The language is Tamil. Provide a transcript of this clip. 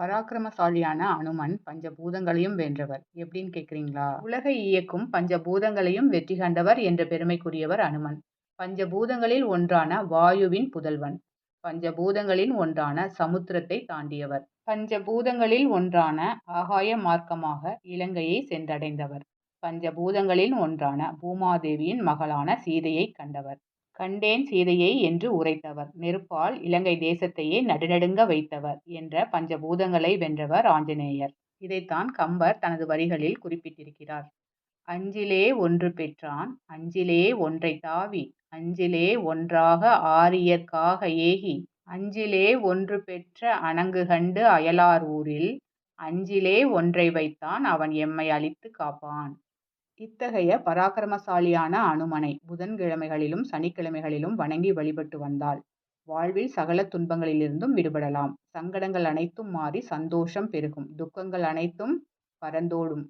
பராக்கிரமசாலியான அனுமன் பஞ்ச பூதங்களையும் வென்றவர். எப்படின்னு கேக்குறீங்களா? உலகை இயக்கும் பஞ்ச பூதங்களையும் வெற்றி கண்டவர் என்ற பெருமைக்குரியவர் அனுமன். பஞ்சபூதங்களில் ஒன்றான வாயுவின் புதல்வன். பஞ்சபூதங்களில் ஒன்றான சமுத்திரத்தை தாண்டியவர். பஞ்சபூதங்களில் ஒன்றான ஆகாய மார்க்கமாக இலங்கையை சென்றடைந்தவர். பஞ்சபூதங்களில் ஒன்றான பூமாதேவியின் மகளான சீதையை கண்டவர். கண்டேன் சீதையை என்று உரைத்தவர். நெருப்பால் இலங்கை தேசத்தையே நடுநடுங்க வைத்தவர் என்ற பஞ்சபூதங்களை வென்றவர் ஆஞ்சநேயர். இதைத்தான் கம்பர் தனது வரிகளில் குறிப்பிட்டிருக்கிறார். அஞ்சிலே ஒன்று பெற்றான் அஞ்சிலே ஒன்றை தாவி அஞ்சிலே ஒன்றாக ஆரியர்க்காக ஏகி அஞ்சிலே ஒன்று பெற்ற அணங்கு கண்டு அயலார் ஊரில் அஞ்சிலே ஒன்றை வைத்தான் அவன் எம்மை அழித்து காப்பான். இத்தகைய பராக்கிரமசாலியான அனுமனை புதன்கிழமைகளிலும் சனிக்கிழமைகளிலும் வணங்கி வழிபட்டு வந்தால் வாழ்வில் சகல துன்பங்களிலிருந்தும் விடுபடலாம். சங்கடங்கள் அனைத்தும் மாறி சந்தோஷம் பெருகும். துக்கங்கள் அனைத்தும் பறந்தோடும்